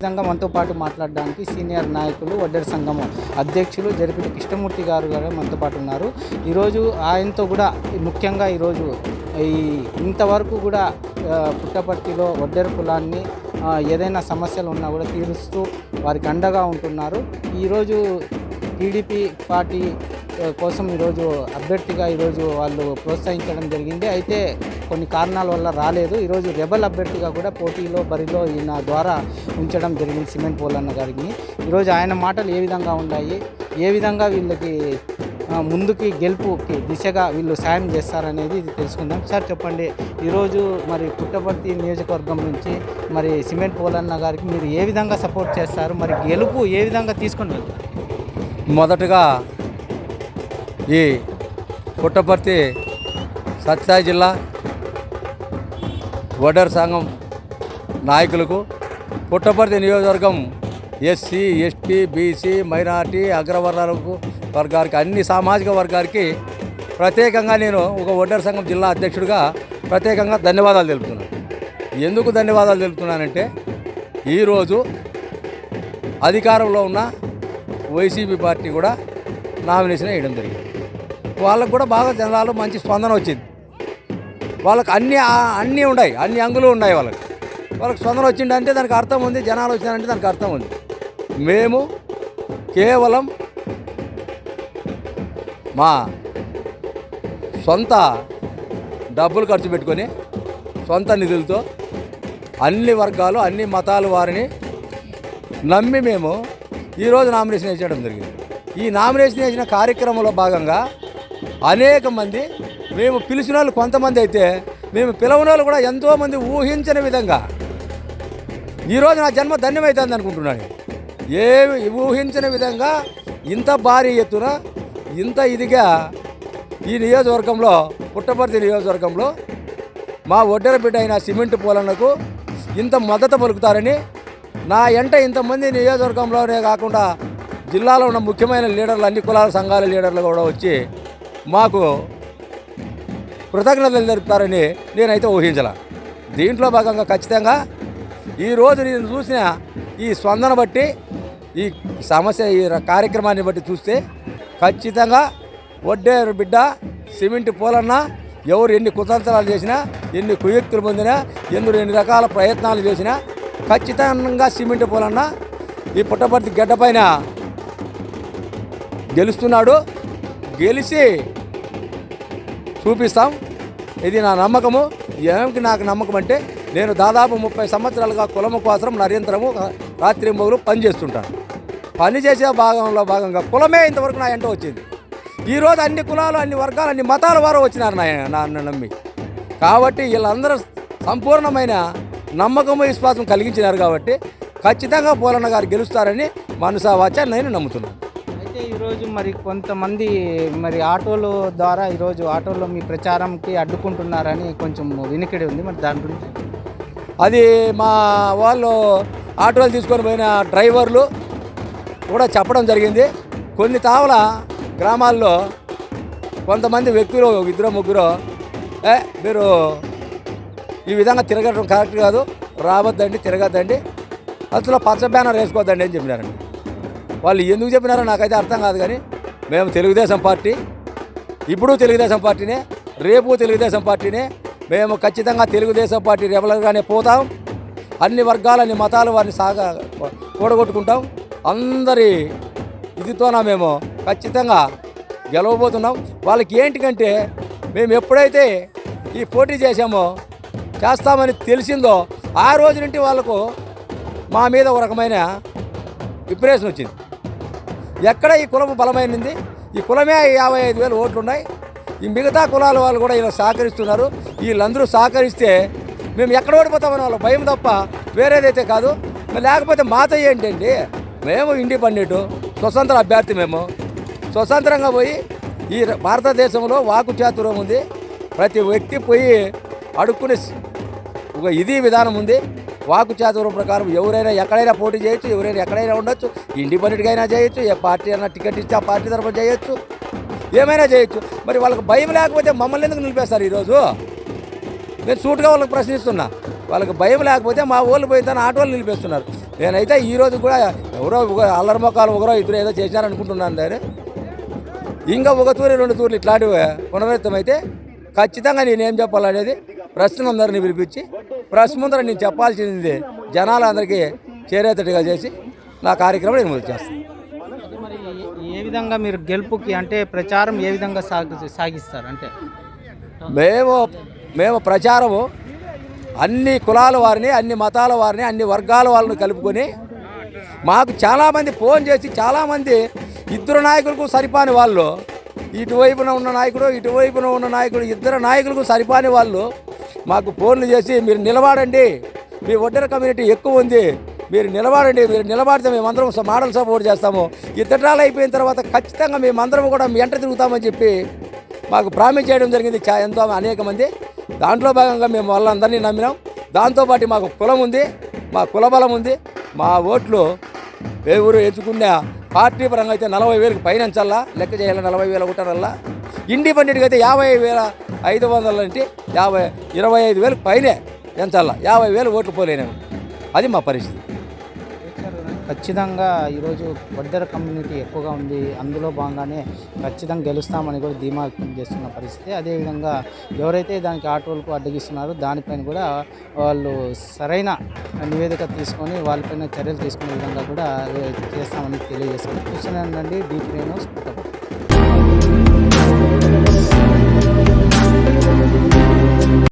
విధంగా మనతో పాటు మాట్లాడడానికి సీనియర్ నాయకులు వడ్డెర సంఘం అధ్యక్షులు జరిపిటి కృష్ణమూర్తి గారు గారు మనతో పాటు ఉన్నారు. ఈరోజు ఆయనతో కూడా ముఖ్యంగా ఈరోజు ఈ ఇంతవరకు కూడా పుట్టపర్తిలో వడ్డెర కులాన్ని ఏదైనా సమస్యలు ఉన్నా కూడా తీరుస్తూ వారికి అండగా ఉంటున్నారు. ఈరోజు టీడీపీ పార్టీ కోసం ఈరోజు అభ్యర్థిగా ఈరోజు వాళ్ళు ప్రోత్సహించడం జరిగింది. అయితే కొన్ని కారణాల వల్ల రాలేదు. ఈరోజు రెబల్ అభ్యర్థిగా కూడా పోటీలో బరిలో ఈయన ద్వారా ఉంచడం జరిగింది సిమెంట్ పోలన్న గారికి. ఈరోజు ఆయన మాటలు ఏ విధంగా ఉన్నాయి? ఏ విధంగా వీళ్ళకి ముందుకి గెలుపుకి దిశగా వీళ్ళు సాయం చేస్తారనేది ఇది తెలుసుకుందాం. సార్ చెప్పండి. ఈరోజు మరి పుట్టపర్తి నియోజకవర్గం నుంచి మరి సిమెంట్ పోలన్న గారికి మీరు ఏ విధంగా సపోర్ట్ చేస్తారు? మరి గెలుపు ఏ విధంగా తీసుకుని వెళ్తారు మొదటగా ఈ పుట్టపర్తి సత్యసాయి జిల్లా వడర్ సంఘం నాయకులకు పుట్టపర్తి నియోజకవర్గం ఎస్సీ ఎస్టీ బీసీ మైనార్టీ అగ్రవర్ణాలకు వర్గానికి అన్ని సామాజిక వర్గానికి ప్రత్యేకంగా నేను ఒక ఒడ్డర్ సంఘం జిల్లా అధ్యక్షుడిగా ప్రత్యేకంగా ధన్యవాదాలు తెలుపుతున్నాను. ఎందుకు ధన్యవాదాలు తెలుపుతున్నానంటే ఈరోజు అధికారంలో ఉన్న వైసీపీ పార్టీ కూడా నామినేషన్ వేయడం జరిగింది. వాళ్ళకు కూడా బాగా జనాలు మంచి స్పందన వచ్చింది. వాళ్ళకి అన్ని అన్నీ ఉన్నాయి. అన్ని అంగులు ఉన్నాయి వాళ్ళకి. వాళ్ళకి స్పందన వచ్చిందంటే దానికి అర్థం ఉంది. జనాలు వచ్చినారంటే దానికి అర్థం ఉంది. మేము కేవలం మా సొంత డబ్బులు ఖర్చు పెట్టుకొని సొంత నిధులతో అన్ని వర్గాలు అన్ని మతాల వారిని నమ్మి మేము ఈరోజు నామినేషన్ వేసేయడం జరిగింది. ఈ నామినేషన్ వేసిన కార్యక్రమంలో భాగంగా అనేక మంది మేము పిలిచిన వాళ్ళు కొంతమంది అయితే మేము పిలవని వాళ్ళు కూడా ఎంతోమంది ఊహించని విధంగా ఈరోజు నా జన్మ ధన్యమవుతుంది అనుకుంటున్నాను. ఏమి ఊహించని విధంగా ఇంత భారీ ఎత్తున ఇంత ఇదిగా ఈ నియోజకవర్గంలో పుట్టపర్తి నియోజకవర్గంలో మా ఒడ్డెర బిడ్డ అయిన సిమెంట్ పోలన్నకు ఇంత మద్దతు పలుకుతారని నా ఎంట ఇంతమంది నియోజకవర్గంలోనే కాకుండా జిల్లాలో ఉన్న ముఖ్యమైన లీడర్లు అన్ని కులాల సంఘాల లీడర్లు కూడా వచ్చి మాకు కృతజ్ఞతలు జరుపుతారని నేనైతే ఊహించాల. దీంట్లో భాగంగా ఖచ్చితంగా ఈరోజు నేను చూసిన ఈ స్పందన బట్టి ఈ సమస్య ఈ కార్యక్రమాన్ని బట్టి చూస్తే ఖచ్చితంగా వడ్డేరు బిడ్డ సిమెంట్ పూలన్నా ఎవరు ఎన్ని కుతంత్రాలు చేసినా ఎన్ని కుయుక్తులు పొందినా ఎందుకు ఎన్ని రకాల ప్రయత్నాలు చేసినా ఖచ్చితంగా సిమెంట్ పూలన్నా ఈ పుట్టపర్తి గడ్డ పైన గెలుస్తున్నాడు. గెలిచి చూపిస్తాం. ఇది నా నమ్మకము. ఏమికి నాకు నమ్మకం అంటే నేను దాదాపు ముప్పై సంవత్సరాలుగా కులము కోసం నిరంతరము రాత్రి మొగులు పనిచేస్తుంటాను పని చేసే భాగంలో భాగంగా కులమే ఇంతవరకు నా ఎంట వచ్చింది. ఈరోజు అన్ని కులాలు అన్ని వర్గాలు అన్ని మతాల వారు వచ్చినారు నా నమ్మి. కాబట్టి వీళ్ళందరూ సంపూర్ణమైన నమ్మకము విశ్వాసం కలిగించినారు కాబట్టి ఖచ్చితంగా పోలన్న గారు గెలుస్తారని మనసా వాచ నేను నమ్ముతున్నాను. ఈరోజు మరి కొంతమంది మరి ఆటోల ద్వారా ఈరోజు ఆటోలో మీ ప్రచారంకి అడ్డుకుంటున్నారని కొంచెం వినికిడి ఉంది. మరి దాని గురించి అది మా వాళ్ళు ఆటోలు తీసుకొని పోయిన డ్రైవర్లు కూడా చెప్పడం జరిగింది. కొన్ని తావల గ్రామాల్లో కొంతమంది వ్యక్తులు ఇద్దరు ముగ్గురు ఏ మీరు ఈ విధంగా తిరగడం కరెక్ట్ కాదు. రావద్దండి తిరగద్దండి. అసలు పచ్చ బ్యానర్ వేసుకోవద్దండి అని చెప్పినారండి. వాళ్ళు ఎందుకు చెప్పినారో నాకైతే అర్థం కాదు కానీ మేము తెలుగుదేశం పార్టీ ఇప్పుడు తెలుగుదేశం పార్టీనే రేపు తెలుగుదేశం పార్టీనే మేము ఖచ్చితంగా తెలుగుదేశం పార్టీ రెబలర్గానే పోతాం. అన్ని వర్గాలు అన్ని మతాలు వారిని సాగా కూడగొట్టుకుంటాం. అందరి ఇదితోన మేము ఖచ్చితంగా గెలవబోతున్నాం. వాళ్ళకి ఏంటికంటే మేము ఎప్పుడైతే ఈ పోటీ చేసామో చేస్తామని తెలిసిందో ఆ రోజు నుండి వాళ్ళకు మా మీద ఒక రకమైన ఇంప్రెషన్ వచ్చింది. ఎక్కడ ఈ కులం బలమైనది ఈ కులమే యాభై ఐదు వేలు ఓట్లు ఉన్నాయి ఈ మిగతా కులాల వాళ్ళు కూడా ఇలా సహకరిస్తున్నారు. వీళ్ళందరూ సహకరిస్తే మేము ఎక్కడ ఓడిపోతామని వాళ్ళ భయం తప్ప వేరేదైతే కాదు. లేకపోతే మాత ఏంటండి? మేము ఇండిపెండెంట్ స్వతంత్ర అభ్యర్థి మేము. స్వతంత్రంగా పోయి ఈ భారతదేశంలో వాకు చాతుర్యం ఉంది. ప్రతి వ్యక్తి పోయి అడుక్కునే ఒక ఇది విధానం ఉంది. వాకు చాతుర్యం ప్రకారం ఎవరైనా ఎక్కడైనా పోటీ చేయొచ్చు ఎవరైనా ఎక్కడైనా ఉండొచ్చు ఇండిపెండెంట్గా అయినా చేయొచ్చు ఏ పార్టీ అయినా టికెట్ ఇచ్చి ఆ పార్టీ తరఫున చేయొచ్చు ఏమైనా చేయొచ్చు. మరి వాళ్ళకి భయం లేకపోతే మమ్మల్ని ఎందుకు నిలిపేస్తారు ఈరోజు? నేను సూటుగా వాళ్ళకి ప్రశ్నిస్తున్నా. వాళ్ళకి భయం లేకపోతే మా ఊళ్ళు పోయితే ఆటోలు నిలిపేస్తున్నారు. నేనైతే ఈరోజు కూడా ఎవరో ఒక అల్లరి మొక్కలు ఒకరో ఇద్దరు ఏదో చేసినారనుకుంటున్నాను దాన్ని ఇంకా ఒక తూరి రెండు తూర్లు ఇట్లాంటివి పునరావృతం అయితే ఖచ్చితంగా నేనేం చెప్పాలనేది ప్రశ్న అందరిని పిలిపించి ప్రశ్న ముందర నేను చెప్పాల్సింది జనాలందరికీ చేరేటట్టుగా చేసి నా కార్యక్రమం నేను మొదలు చేస్తాను. ఏ విధంగా మీరు గెలుపుకి అంటే ప్రచారం ఏ విధంగా సాగి సాగిస్తారు అంటే? మేము మేము ప్రచారము అన్ని కులాల వారిని అన్ని మతాల వారిని అన్ని వర్గాల వాళ్ళని కలుపుకొని మాకు చాలామంది ఫోన్ చేసి చాలామంది ఇద్దరు నాయకులకు సరిపాని వాళ్ళు ఇటువైపున ఉన్న నాయకుడు ఇటువైపున ఉన్న నాయకుడు ఇద్దరు నాయకులకు సరిపాని వాళ్ళు. మాకు ఫోన్లు చేసి మీరు నిలబడండి మీ ఒడ్డర కమ్యూనిటీ ఎక్కువ ఉంది మీరు నిలబడండి మీరు నిలబడితే మేమందరం మోడల్ సపోర్ట్ చేస్తాము. ఇద్దరాలు అయిపోయిన తర్వాత ఖచ్చితంగా మేమందరం కూడా మీ ఎంట తిరుగుతామని చెప్పి మాకు ప్రామిస్ చేయడం జరిగింది. చా ఎంతో అనేక మంది. దాంట్లో భాగంగా మేము వాళ్ళందరినీ నమ్మినాం. దాంతోపాటు మాకు కులం ఉంది మా కుల బలం ఉంది. మా ఓట్లు ఎవరు ఎంచుకున్న పార్టీ పరంగా అయితే నలభై వేలకు పైనంచల్లా లెక్క చేయాలి నలభై వేల ఒకటరల్లా ఇండిపెండెంట్గా అయితే యాభై వేల ఐదు వందల అంటే యాభై ఇరవై ఐదు వేలకు పైనే ఎంచాలా యాభై వేలు ఓట్లు పోలేను అది మా పరిస్థితి. ఖచ్చితంగా ఈరోజు వడ్డెర కమ్యూనిటీ ఎక్కువగా ఉంది. అందులో భాగంగానే ఖచ్చితంగా గెలుస్తామని కూడా ధీమా వ్యక్తం చేస్తున్న పరిస్థితి. అదేవిధంగా ఎవరైతే దానికి ఆటోలకు అడ్డగిస్తున్నారో దానిపైన కూడా వాళ్ళు సరైన నివేదిక తీసుకొని వాళ్ళపైన చర్యలు తీసుకునే విధంగా కూడా చేస్తామని తెలియజేస్తారు చూస్తున్నానండి డీపీ న్యూస్ పుట్టపర్తి.